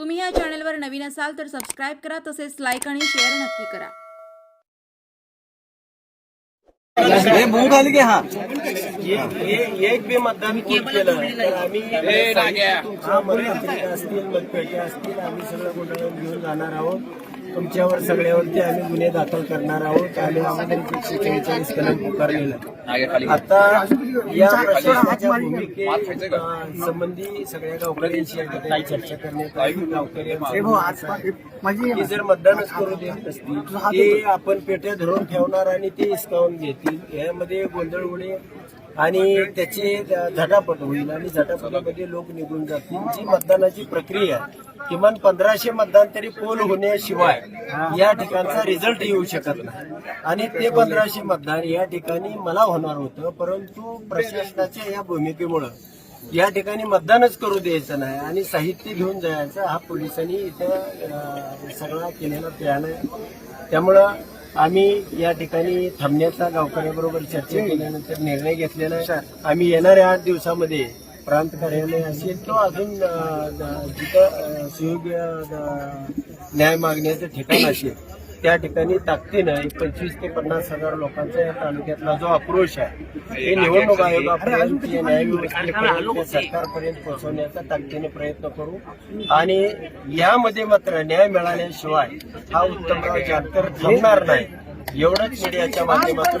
तुम्ही या चॅनलवर नवीन असाल तर सबस्क्राईब करा तसेच लाईक आणि शेअर नक्की करा. हे मूग घाल की हा? एक बी मतदान केलं. आम्ही हा, असतील मतपेट्या असतील आम्ही सगळं गुंडाळून घेऊन जाणार आहोत. तुमच्यावर सगळ्यावरती आम्ही गुन्हे दाखल करणार आहोत. आम्ही अगोदर एकशे चव्वेचाळीस कलम पुकारलेलं आता या प्रशासनाच्या भूमिके अं, संबंधी सगळ्या गावकऱ्यांशी ठिकाणी चर्चा करण्यात आली की जर मतदानच करू देत नसतील ते आपण पेट्या धरून ठेवणार आणि ते हिसकावून घेतील. यामध्ये गोंधळ उडे आणि त्याची झटापट होईल आणि झटापटीमध्ये लोक निघून जातील. जी मतदानाची प्रक्रिया आहे, किमान पंधराशे मतदान तरी पोल होण्याशिवाय या ठिकाणचा रिझल्ट येऊ शकत नाही. आणि ते पंधराशे मतदान या ठिकाणी मला होणार होतं परंतु प्रशासनाच्या या भूमिकेमुळं या ठिकाणी मतदानच करू द्यायचं नाही आणि साहित्य घेऊन जायचं हा पोलिसांनी इथं सगळा केलेला प्लॅन आहे. त्यामुळं आम्ही या ठिकाणी थांबण्याचा गावकऱ्याबरोबर चर्चा केल्यानंतर निर्णय घेतलेला आहे. आम्ही येणाऱ्या आठ दिवसामध्ये प्रांत कार्यालय असेल किंवा अजून जिथं सुयोग्य न्याय मागण्याचं ठिकाण असेल त्या ठिकाणी ताकदीनं एक पंचवीस ते पन्नास हजार लोकांचा या तालुक्यातला जो आक्रोश आहे हे निवडणूक आयोगापर्यंत या न्यायव्यवस्थेपर्यंत सरकारपर्यंत पोहोचवण्याचा ताकदीने प्रयत्न करू. आणि यामध्ये मात्र न्याय मिळाल्याशिवाय हा उत्तमराव जानकर थांबणार नाही. एवढंच मीडियाच्या माध्यमातून.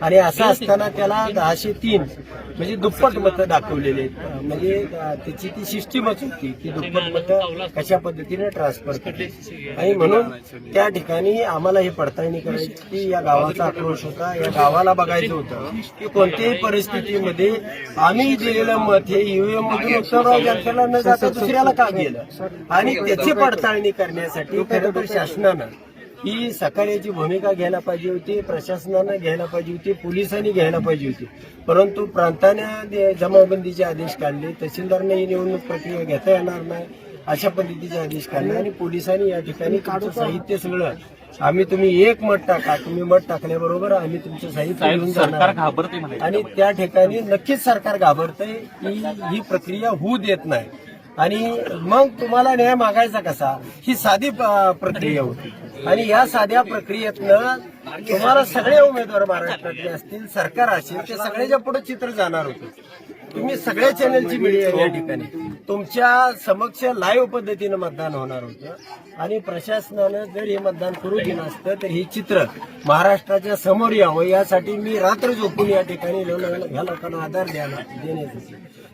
आणि असं असताना त्याला दहाशे तीन म्हणजे दुप्पट मतं दाखवलेले म्हणजे त्याची ती सिस्टीमच होती की दुप्पट मतं कशा पद्धतीने ट्रान्सफर करते आणि म्हणून त्या ठिकाणी आम्हाला ही पडताळणी करायची की या गावाचा आक्रोश होता. या गावाला बघायचं होतं की कोणत्याही परिस्थितीमध्ये आम्ही दिलेलं मत हे ईव्हीएम मधून उत्तरराव जनतेला न जाता दुसऱ्याला का गेलं? आणि त्याची पडताळणी करण्यासाठी खरं तर शासनानं ही सकाळची भूमिका घ्यायला पाहिजे होती प्रशासनानं घ्यायला पाहिजे होती पोलिसांनी घ्यायला पाहिजे होती. परंतु प्रांताने जमावबंदीचे आदेश काढले तहसीलदारने ही निवडणूक प्रक्रिया घेता येणार नाही अशा पद्धतीचे आदेश काढले आणि पोलिसांनी या ठिकाणी तुमचं साहित्य सगळं आम्ही तुम्ही एक मत टाका तुम्ही मत टाकल्याबरोबर आम्ही तुमचं साहित्य घेऊन जाणार आणि त्या ठिकाणी नक्कीच सरकार घाबरतंय की ही प्रक्रिया होऊ देत नाही. आणि मग तुम्हाला न्याय मागायचा कसा? ही साधी प- प्रक्रिया होती. आणि या साध्या प्रक्रियेतनं तुम्हाला सगळे उमेदवार महाराष्ट्रातले असतील सरकार असेल ते सगळ्याच्या पुढे चित्र जाणार होते. तुम्ही सगळ्या चॅनलची मीडिया या ठिकाणी. तुमच्या समक्ष लाईव्ह पद्धतीनं मतदान होणार होतं. आणि प्रशासनानं जर हे मतदान करू दिलं असतं तर हे चित्र महाराष्ट्राच्या समोर यावं. यासाठी मी रात्र झोपून या ठिकाणी ह्या लोकांना आधार द्यायला देण्यात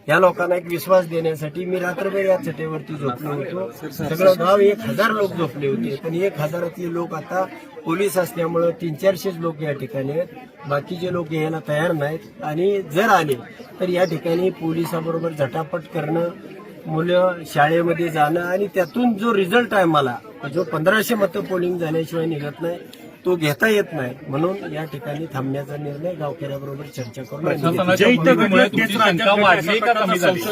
या लोकांना एक विश्वास देण्यासाठी मी रात्रभर या चटेवरती झोपलो होतो. सगळं गाव एक हजार लोक झोपले होते. पण एक हजारातले लोक आता पोलीस असल्यामुळं तीन चारशेच लोक या ठिकाणी आहेत. बाकीचे लोक यायला तयार नाहीत. आणि जर आले तर या ठिकाणी पोलिसाबरोबर झटापट करणं मुलं शाळेमध्ये जाणं आणि त्यातून जो रिझल्ट आहे मला जो पंधराशे मतं पोलिंग झाल्याशिवाय निघत नाही तो घेता येत नाही. म्हणून या ठिकाणी थांबण्याचा निर्णय गावकऱ्याबरोबर चर्चा करून. जे इथं घडलं तेच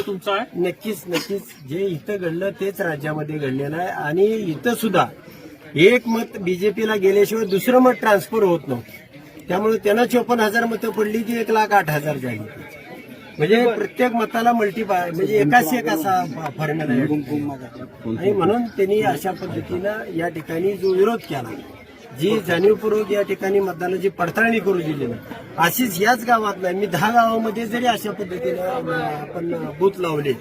तुमचा आहे? नक्कीच नक्कीच. जे इथं घडलं तेच राज्यामध्ये घडलेलं आहे. आणि इथं सुद्धा एक मत बीजेपीला गेल्याशिवाय दुसरं मत ट्रान्सफर होत नव्हतं. त्यामुळे त्यांना चोपन्न हजार मतं पडली की एक लाख आठ हजार झाली. म्हणजे प्रत्येक मताला मल्टीपाय म्हणजे एकाच एक असा फॉर्म्युला आहे. आणि म्हणून त्यांनी अशा पद्धतीनं या ठिकाणी जो विरोध केला. जी जाणीवपूर्वक या ठिकाणी मतदानाची पडताळणी करू दिली नाही अशीच याच गावात नाही. मी दहा गावामध्ये जरी अशा पद्धतीनं आपण बूथ लावले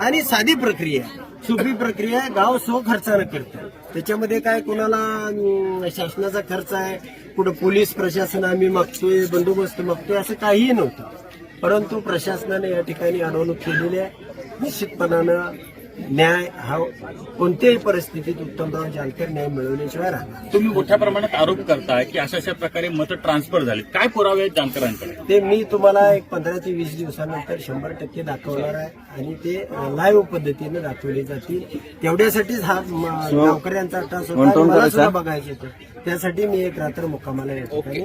आणि साधी प्रक्रिया. सोपी प्रक्रिया आहे गाव सो खर्चानं करतं. त्याच्यामध्ये काय कोणाला शासनाचा खर्च आहे कुठं पोलीस प्रशासन आम्ही मागतोय बंदोबस्त मागतोय असं काहीही नव्हतं. परंतु प्रशासनाने या ठिकाणी अडवणूक केलेली आहे. निश्चितपणानं न्याय हा कोणत्याही परिस्थितीत उत्तमराव जानकर न्याय मिळवल्याशिवाय राहणार तुम्ही मोठ्या प्रमाणात आरोप करताय की अशा अशा प्रकारे मतं ट्रान्सफर झाली काय पुरावे आहेत जानकरांकडे? ते मी तुम्हाला एक पंधरा ते वीस दिवसानंतर शंभर टक्के दाखवणार आहे आणि ते लाईव्ह पद्धतीने दाखवले जातील. तेवढ्यासाठीच हा गावकऱ्यांचा तास होता बघायचं होतं. त्यासाठी मी एक रात्र मुक्कामाला या ठिकाणी